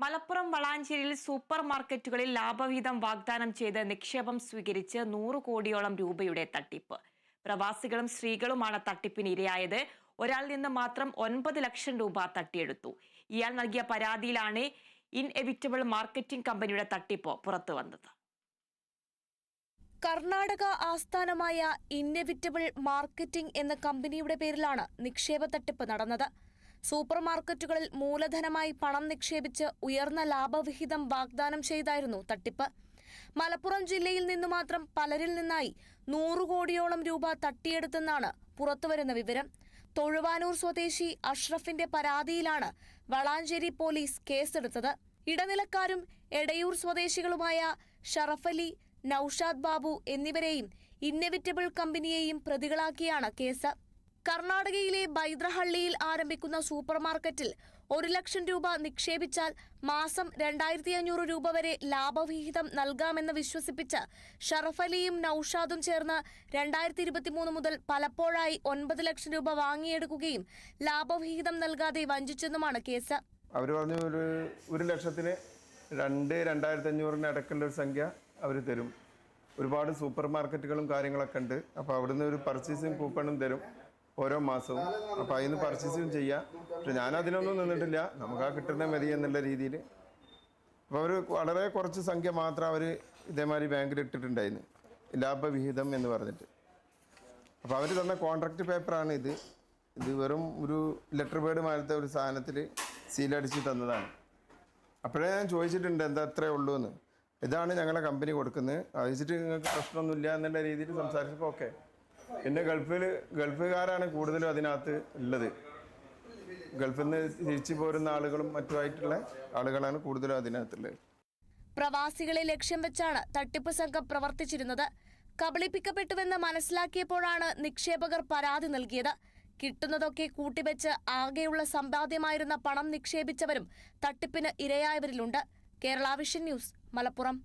Malappuram വളാഞ്ചേരിയിൽ super മാർക്കറ്റുകളിൽ ലാഭവിഹിതം വാഗ്ദാനം ചെയ്ത് നിക്ഷേപം സ്വീകരിച്ച് നൂറ് കോടിയോളം രൂപയുടെ തട്ടിപ്പ്. പ്രവാസികളും സ്ത്രീകളുമാണ് തട്ടിപ്പിന് ഇരയായത്. ഒരാളിൽ നിന്ന് മാത്രം ഒൻപത് ലക്ഷം രൂപ തട്ടിയെടുത്തു. ഇയാൾ നൽകിയ പരാതിയിലാണ് ഇൻഎവിറ്റബിൾ മാർക്കറ്റിംഗ് കമ്പനിയുടെ തട്ടിപ്പ് പുറത്തു വന്നത് കർണാടക ആസ്ഥാനമായ ഇൻഎവിറ്റബിൾ മാർക്കറ്റിംഗ് എന്ന കമ്പനിയുടെ പേരിലാണ് നിക്ഷേപ തട്ടിപ്പ് നടന്നത്. സൂപ്പർ മാർക്കറ്റുകളിൽ മൂലധനമായി പണം നിക്ഷേപിച്ച് ഉയർന്ന ലാഭവിഹിതം വാഗ്ദാനം ചെയ്തായിരുന്നു തട്ടിപ്പ്. മലപ്പുറം ജില്ലയിൽ നിന്നു മാത്രം പലരിൽ നിന്നായി നൂറു കോടിയോളം രൂപ തട്ടിയെടുത്തെന്നാണ് പുറത്തുവരുന്ന വിവരം. തൊഴുവാനൂർ സ്വദേശി അഷ്റഫിന്റെ പരാതിയിലാണ് വളാഞ്ചേരി പോലീസ് കേസെടുത്തത്. ഇടനിലക്കാരും എടയൂർ സ്വദേശികളുമായ ഷറഫലി നൌഷാദ് ബാബു എന്നിവരെയും ഇന്നെവിറ്റബിൾ കമ്പനിയെയും പ്രതികളാക്കിയാണ് കേസ്. കർണാടകയിലെ ബൈദ്രഹള്ളിയിൽ ആരംഭിക്കുന്ന സൂപ്പർമാർക്കറ്റിൽ ഒരു ലക്ഷം രൂപ നിക്ഷേപിച്ചാൽ മാസം രണ്ടായിരത്തി അഞ്ഞൂറ് രൂപ വരെ ലാഭവിഹിതം നൽകാമെന്ന് വിശ്വസിപ്പിച്ച ഷറഫലിയും നൌഷാദും ചേർന്ന് രണ്ടായിരത്തി ഇരുപത്തിമൂന്ന് മുതൽ പലപ്പോഴായി ഒൻപത് ലക്ഷം രൂപ വാങ്ങിയെടുക്കുകയും ലാഭവിഹിതം നൽകാതെ വഞ്ചിച്ചെന്നുമാണ് കേസ്. അവർ പറഞ്ഞു ഒരു ഒരു ലക്ഷത്തിന് രണ്ട് രണ്ടായിരത്തി അഞ്ഞൂറിന് അടക്കുള്ള ഒരു സംഖ്യ അവർ തരും. ഒരുപാട് സൂപ്പർ മാർക്കറ്റുകളും കാര്യങ്ങളൊക്കെ ഉണ്ട്. അപ്പോൾ അവിടുന്ന് ഒരു പർച്ചേസിങ് കൂപ്പണും തരും. ഓരോ മാസവും. അപ്പോൾ അതിന് പർച്ചേസും ചെയ്യാം. പക്ഷെ ഞാൻ അതിനൊന്നും നിന്നിട്ടില്ല. നമുക്ക് ആ കിട്ടുന്ന മതി എന്നുള്ള രീതിയിൽ. അപ്പോൾ അവർ വളരെ കുറച്ച് സംഖ്യ മാത്രം അവർ ഇതേമാതിരി ബാങ്കിൽ ഇട്ടിട്ടുണ്ടായിരുന്നു ലാഭവിഹിതം എന്ന് പറഞ്ഞിട്ട്. അപ്പോൾ അവർ തന്ന കോൺട്രാക്ട് പേപ്പറാണ് ഇത്. ഇത് വെറും ഒരു ലെറ്റർ പേഡ് മാലത്തെ ഒരു സാധനത്തിൽ സീലടിച്ച് തന്നതാണ്. അപ്പോഴേ ഞാൻ ചോദിച്ചിട്ടുണ്ട് എന്താ അത്രേ ഉള്ളൂ എന്ന്. ഇതാണ് ഞങ്ങളെ കമ്പനി കൊടുക്കുന്നത്. അത് വെച്ചിട്ട് നിങ്ങൾക്ക് പ്രശ്നമൊന്നുമില്ല എന്നുള്ള രീതിയിൽ സംസാരിച്ചപ്പോൾ ഓക്കെ. പിന്നെ ഗൾഫിൽ ഗൾഫുകാരാണ് കൂടുതലും അതിനകത്ത് ഉള്ളത്. ഗൾഫിൽ നിന്ന് തിരിച്ചു പോരുന്ന ആളുകളും മറ്റുമായിട്ടുള്ള ആളുകളാണ് കൂടുതലും അതിനകത്തുള്ളത്. പ്രവാസികളെ ലക്ഷ്യം വെച്ചാണ് തട്ടിപ്പ് സംഘം പ്രവർത്തിച്ചിരുന്നത്. കബളിപ്പിക്കപ്പെട്ടുവെന്ന് മനസ്സിലാക്കിയപ്പോഴാണ് നിക്ഷേപകർ പരാതി നൽകിയത്. കിട്ടുന്നതൊക്കെ കൂട്ടിവെച്ച് ആകെയുള്ള സമ്പാദ്യമായിരുന്ന പണം നിക്ഷേപിച്ചവരും തട്ടിപ്പിന് ഇരയായവരിലുണ്ട്. Kerala vision news Malappuram.